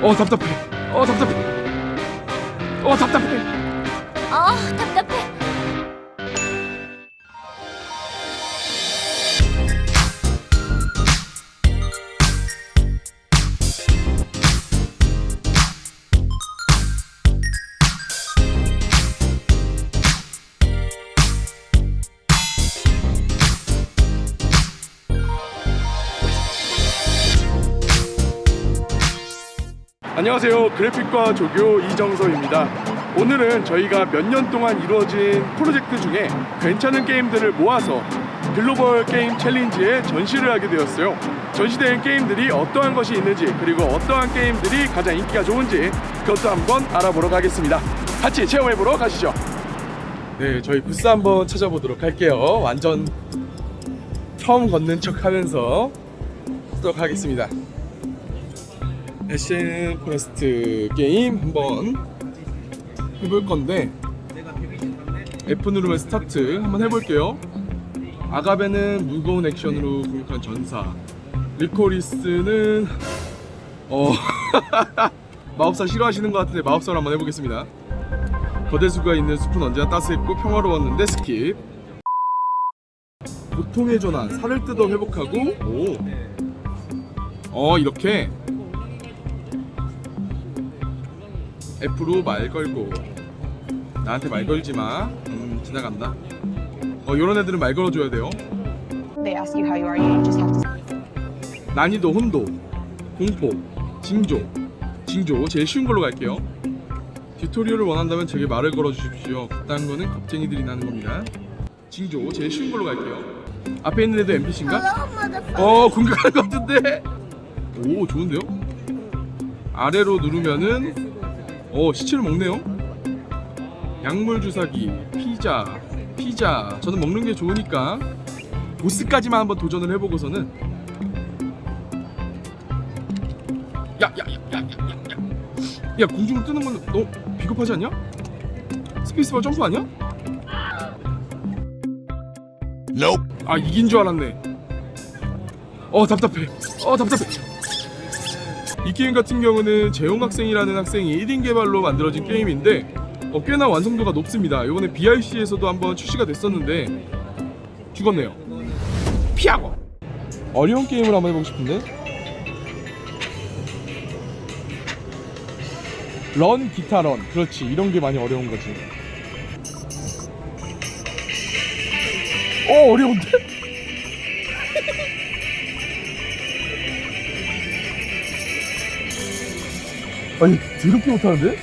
어 답답해. 어 답답해. 어 답답해. 아, 답답해. 안녕하세요. 그래픽과 조교 이정서입니다. 오늘은 저희가 몇 년 동안 이루어진 프로젝트 중에 괜찮은 게임들을 모아서 글로벌 게임 챌린지에 전시를 하게 되었어요. 전시된 게임들이 어떠한 것이 있는지 그리고 어떠한 게임들이 가장 인기가 좋은지 그것도 한번 알아보러 가겠습니다. 같이 체험해보러 가시죠. 네, 저희 부스 한번 찾아보도록 할게요. 완전 처음 걷는 척 하면서 하도록 하겠습니다. 에시앤 포레스트 게임 한번 해볼 건데 F 누르면 스타트. 한번 해볼게요. 아가베는 무거운 액션으로 공격한 전사. 리코리스는 어 마법사 싫어하시는 것 같은데 마법사로 한번 해보겠습니다. 거대수가 있는 숲은 언제나 따스했고 평화로웠는데 스킵. 고통의 전환. 살을 뜯어 회복하고 오. 어 이렇게 F로 말 걸고 나한테 말 걸지 마. 음, 지나간다. 어, 요런 애들은 말 걸어줘야 돼요. They ask you how you are, you just have to 난이도 혼도, 공포, 징조, 징조 제일 쉬운 걸로 갈게요. 튜토리얼을 원한다면 제게 말을 걸어주십시오. 그딴 거는 겁쟁이들이 나는 겁니다. 징조 제일 쉬운 걸로 갈게요. 앞에 있는 애도 NPC인가? 어 공격하는 것 같은데. 오 좋은데요? 아래로 누르면은 어 시체를 먹네요. 약물 주사기, 피자, 피자. 저는 먹는 게 좋으니까 보스까지만 한번 도전을 해보고서는 야야야야야야야 야 공중을 뜨는 건 너무 비겁하지 않냐? 스페이스바 점프 아니야? 아 이긴 줄 알았네 어 답답해 어 답답해 이 게임 같은 경우는 재용 학생이라는 학생이 1인 개발로 만들어진 게임인데 어, 꽤나 완성도가 높습니다. 이번에 BIC에서도 한번 출시가 됐었는데 죽었네요. 피하고! 어려운 게임을 한번 해보고 싶은데? 런 기타 런. 그렇지. 이런 게 많이 어려운 거지. 어 어려운데? 아니 드럽게 못하는데?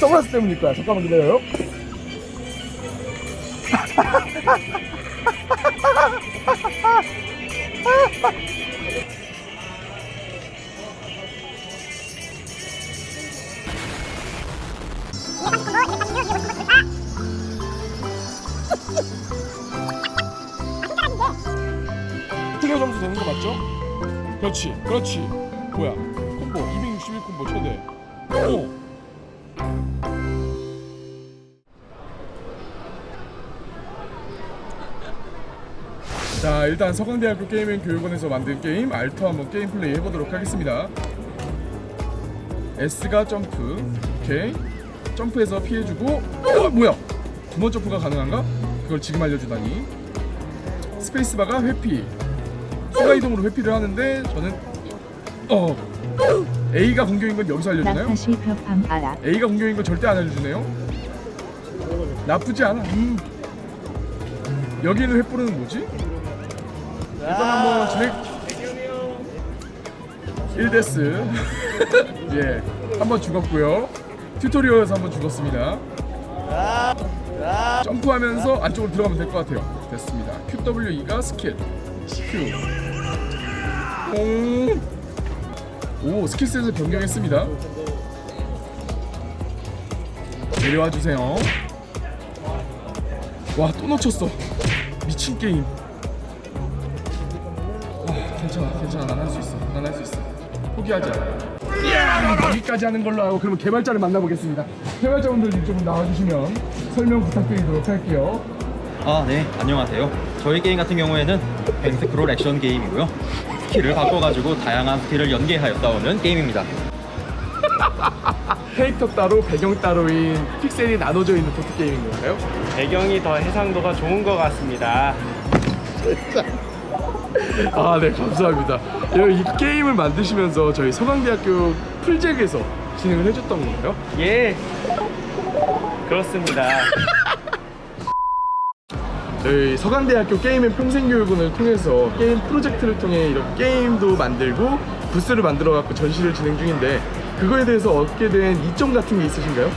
선글라스 때문일 거야 잠깐만 기다려요 클리어 점수 되는 거 맞죠? 그렇지 그렇지 뭐야 콤보 261 콤보 최대. 오. 자 일단 서강대학교 게임앤 교육원에서 만든 게임 알터 한번 게임 플레이 해보도록 하겠습니다. S가 점프 오케이. 점프해서 피해주고 어 뭐야? 두 번 점프가 가능한가? 그걸 지금 알려주다니. 스페이스바가 회피. 순간 이동으로 회피를 하는데 저는 어 A가 공격인 건 여기서 알려주나요? 알아. A가 공격인 건 절대 안 알려주네요. 나쁘지 않아. 음. 여기 있는 횃불은 뭐지? 일단 한번 진행. 1데스. 예. 한번 죽었고요. 튜토리얼에서 한번 죽었습니다. 점프하면서 안쪽으로 들어가면 될 것 같아요. 됐습니다. QWE가 스킬. Q. 오. 오 스킬셋을 변경했습니다. 내려와 주세요. 와 또 놓쳤어. 미친 게임. 아, 괜찮아 괜찮아 난 할 수 있어 난 할 수 있어 포기하자. 이야 여기까지 하는 걸로 하고 그러면 개발자를 만나보겠습니다. 개발자분들 좀 나와주시면 설명 부탁드리도록 할게요. 아, 네. 안녕하세요. 저희 게임 같은 경우에는 벤스크롤 액션 게임이고요. 스킬을 바꿔가지고 다양한 스킬을 연계하여 싸우는 게임입니다. 캐릭터 따로 배경 따로인 픽셀이 나눠져 있는 보드 게임인 건가요? 배경이 더 해상도가 좋은 것 같습니다. 아, 네, 감사합니다. 이- 이 게임을 만드시면서 저희 서강대학교 풀잭에서 진행을 해줬던 건가요? 예, 그렇습니다. 저희 서강대학교 게임 앤 평생교육원을 통해서 게임 프로젝트를 통해 이렇게 게임도 만들고 부스를 만들어 갖고 전시를 진행 중인데 그거에 대해서 얻게 된 이점 같은 게 있으신가요?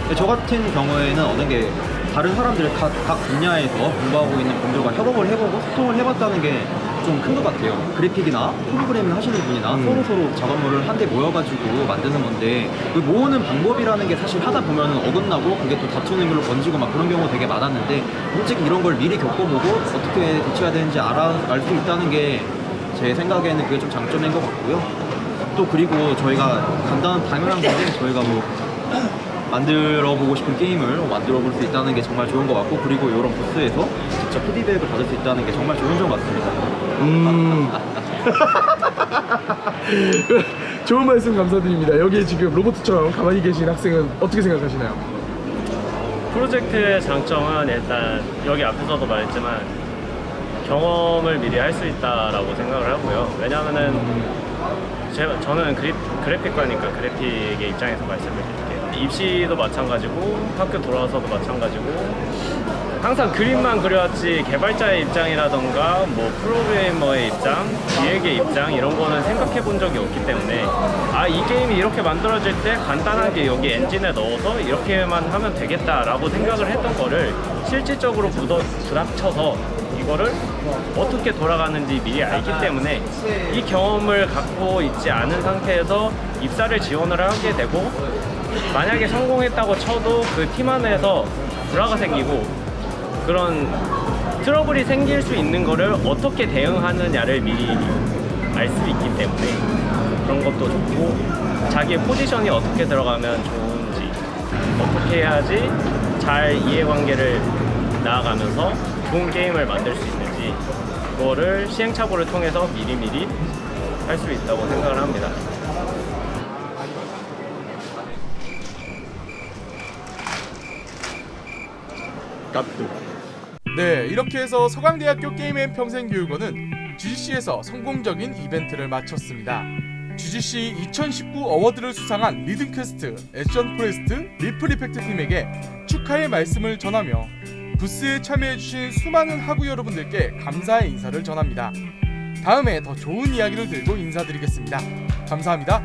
근데 저 같은 경우에는 얻은 게 다른 사람들 각, 각 분야에서 공부하고 있는 분들과 협업을 해보고 소통을 해봤다는 게 좀 큰 것 같아요. 그래픽이나 프로그래밍 하시는 분이나 음. 서로 서로 작업물을 한데 모여가지고 만드는 건데 그 모으는 방법이라는 게 사실 하다 보면 어긋나고 그게 또 다투는 걸로 번지고 막 그런 경우 되게 많았는데 솔직히 이런 걸 미리 겪어보고 어떻게 대처해야 되는지 알아 알 수 있다는 게 제 생각에는 그게 좀 장점인 것 같고요. 또 그리고 저희가 간단한 당연한 건데 저희가 뭐 만들어 보고 싶은 게임을 만들어 볼 수 있다는 게 정말 좋은 것 같고 그리고 이런 부스에서 직접 피드백을 받을 수 있다는 게 정말 좋은 점 같습니다. 음. 좋은 말씀 감사드립니다. 여기에 지금 로봇처럼 가만히 계신 학생은 어떻게 생각하시나요? 프로젝트의 장점은 일단 여기 앞에서도 말했지만 경험을 미리 할 수 있다라고 생각을 하고요. 왜냐하면은 제, 저는 그래, 그래픽과니까 그래픽의 입장에서 말씀을 드릴게요. 입시도 마찬가지고 학교 돌아와서도 마찬가지고 항상 그림만 그려왔지 개발자의 입장이라던가 뭐 프로그래머의 입장, 기획의 입장 이런 거는 생각해 본 적이 없기 때문에 아 이 게임이 이렇게 만들어질 때 간단하게 여기 엔진에 넣어서 이렇게만 하면 되겠다라고 생각을 했던 거를 실질적으로 부더, 부닥쳐서 이거를 어떻게 돌아가는지 미리 알기 때문에 이 경험을 갖고 있지 않은 상태에서 입사를 지원을 하게 되고 만약에 성공했다고 쳐도 그 팀 안에서 불화가 생기고 그런 트러블이 생길 수 있는 거를 어떻게 대응하느냐를 미리 알 수 있기 때문에 그런 것도 좋고 자기의 포지션이 어떻게 들어가면 좋은지 어떻게 해야지 잘 이해관계를 나아가면서 좋은 게임을 만들 수 있는지 그거를 시행착오를 통해서 미리미리 할 수 있다고 생각을 합니다. 갓도. 네, 이렇게 해서 서강대학교 게임앤 평생교육원은 GGC에서 성공적인 이벤트를 마쳤습니다. GGC 2019 어워드를 수상한 리듬퀘스트, 액션 포레스트, 리플 이펙트 팀에게 축하의 말씀을 전하며 부스에 참여해주신 수많은 하구 여러분들께 감사의 인사를 전합니다. 다음에 더 좋은 이야기를 들고 인사드리겠습니다. 감사합니다.